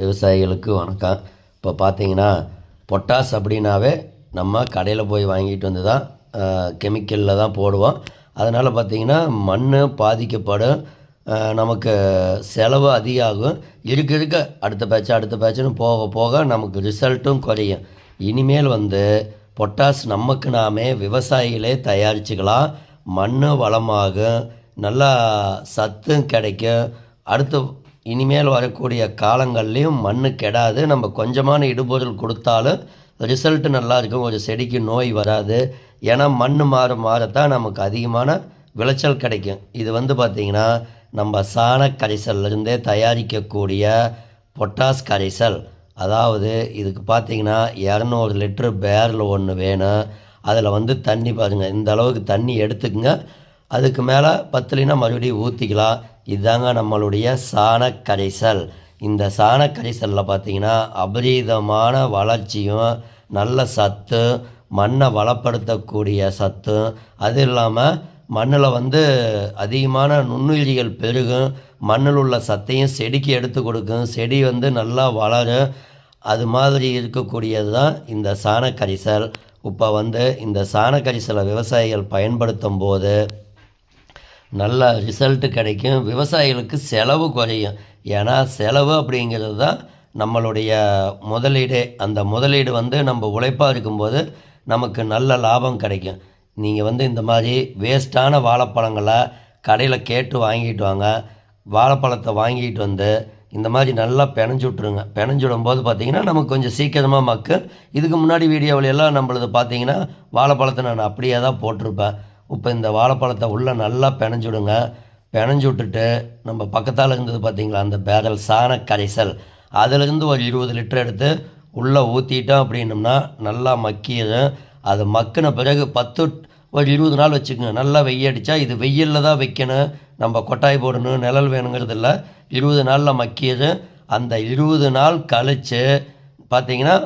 விவசாயிகளுக்கு வணக்கம் இப்போ பார்த்தீங்கன்னா பொட்டாஸ் அப்படின்னாவே நம்ம கடையில் போய் வாங்கிட்டு வந்து தான் கெமிக்கலில் தான் போடுவோம். அதனால் பார்த்திங்கன்னா மண் பாதிக்கப்படும். நமக்கு செலவு அதிகாகும். இருக்க இருக்க. அடுத்த பேட்ச் அடுத்த பேட்ச்னு போக போக நமக்கு ரிசல்ட்டும் குறையும். இனிமேல் வந்து பொட்டாஸ் நமக்கு நாமே விவசாயிகளே தயாரிச்சுக்கலாம். மண் வளமாகும். நல்லா சத்தும் கிடைக்கும். அடுத்து இனிமேல் வரக்கூடிய காலங்கள்லேயும் மண் கெடாது. நம்ம கொஞ்சமான இடுபொருள் கொடுத்தாலும் ரிசல்ட்டு நல்லா இருக்கும். ஒரு செடிக்கு நோய் வராது. ஏன்னா மண் மாற மாறத்தான் நமக்கு அதிகமான விளைச்சல் கிடைக்கும். இது வந்து பார்த்திங்கன்னா நம்ம சாண கரைசல்லேருந்தே தயாரிக்கக்கூடிய பொட்டாஸ் கரைசல். அதாவது இதுக்கு பார்த்தீங்கன்னா இரநூறு லிட்டரு பேரில் ஒன்று வேணும். அதில் வந்து தண்ணி பாருங்கள் இந்த அளவுக்கு தண்ணி எடுத்துக்கங்க. அதுக்கு மேலே பத்துலினா மறுபடியும் ஊற்றிக்கலாம் இதுதாங்க நம்மளுடைய சாண கரைசல் இந்த சாண கரைசலில் பார்த்தீங்கன்னா அபரீதமான வளர்ச்சியும் நல்ல சத்து மண்ணை வளப்படுத்தக்கூடிய சத்தும் அது இல்லாமல் மண்ணில் வந்து அதிகமான நுண்ணுயிரிகள் பெருகும். மண்ணில் உள்ள சத்தையும் செடிக்கு எடுத்து கொடுக்கும். செடி வந்து நல்லா வளரும். அது மாதிரி இருக்கக்கூடியது தான் இந்த சாணக்கரிசல். இப்போ வந்து இந்த சாணக்கரிசலை விவசாயிகள் பயன்படுத்தும் போது நல்ல ரிசல்ட்டு கிடைக்கும். விவசாயிகளுக்கு செலவு குறையும். ஏன்னா செலவு அப்படிங்கிறது தான் நம்மளுடைய முதலீடு. அந்த முதலீடு வந்து நம்ம உழைப்பாக இருக்கும்போது நமக்கு நல்ல லாபம் கிடைக்கும். நீங்கள் வந்து இந்த மாதிரி வேஸ்ட்டான வாழைப்பழங்களை கடையில் கேட்டு வாங்கிட்டு வாங்க. வாழைப்பழத்தை வாங்கிட்டு வந்து இந்த மாதிரி நல்லா பிணைஞ்சு விட்ருங்க பிணைஞ்சு விடும்போது பார்த்தீங்கன்னா நமக்கு கொஞ்சம் சீக்கிரமாக மக்கு. இதுக்கு முன்னாடி வீடியோவில் எல்லாம் நம்மளது பார்த்தீங்கன்னா வாழைப்பழத்தை நான் அப்படியே தான் போட்டிருப்பேன். இப்போ இந்த வாழைப்பழத்தை உள்ளே நல்லா பிணைஞ்சு விடுங்க பிணைஞ்சு விட்டுட்டு நம்ம பக்கத்தால் இருந்தது பார்த்தீங்களா அந்த பேரல் சாண கரைசல். அதிலிருந்து ஒரு இருபது லிட்டர் எடுத்து உள்ளே ஊற்றிட்டோம் அப்படின்னம்னா நல்லா மக்கிடும் அது மக்கின பிறகு பத்து ஒரு இருபது நாள் வச்சுக்கோங்க. நல்லா வெய்ய அடித்தா இது வெயிலில் தான் வைக்கணும். நம்ம கொட்டாய் போடணும் நிழல் வேணுங்கிறது இல்லை. இருபது நாளில் மக்கியது அந்த இருபது நாள் கழித்து பார்த்திங்கன்னா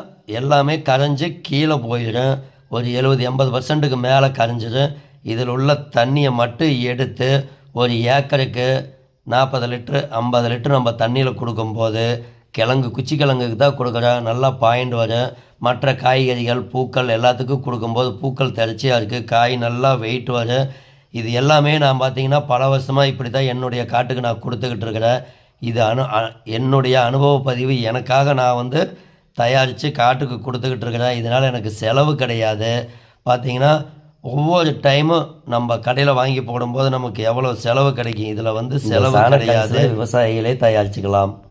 எல்லாமே கரைஞ்சி கீழே போயிடும் ஒரு எழுபது எண்பது பர்சன்ட்டுக்கு மேலே கரைஞ்சிடும் இதில் உள்ள தண்ணியை மட்டும் எடுத்து ஒரு ஏக்கருக்கு நாற்பது லிட்ரு ஐம்பது லிட்ரு நம்ம தண்ணியில் கொடுக்கும்போது கிழங்கு குச்சி கிழங்குக்கு தான் கொடுக்குறோம் நல்லா பாயிண்ட் வரும். மற்ற காய்கறிகள் பூக்கள் எல்லாத்துக்கும் கொடுக்கும்போது பூக்கள் திரச்சியாக இருக்குது காய் நல்லா வெயிட் வரும். இது எல்லாமே நான் பார்த்தீங்கன்னா பல வருஷமாக இப்படி தான் என்னுடைய காட்டுக்கு நான் கொடுத்துக்கிட்டு இருக்கிறேன். இது அனு அ- என்னுடைய அனுபவ பதிவு எனக்காக நான் வந்து தயாரித்து காட்டுக்கு கொடுத்துக்கிட்டு இருக்கிறேன். இதனால் எனக்கு செலவு கிடையாது. பார்த்தீங்கன்னா ஒவ்வொரு டைமும் நம்ம கடையில் வாங்கி போடும்போது நமக்கு எவ்வளோ செலவு கிடைக்கும்? இதில் வந்து செலவு கிடையாது. விவசாயிகளே தயாரிச்சுக்கலாம்.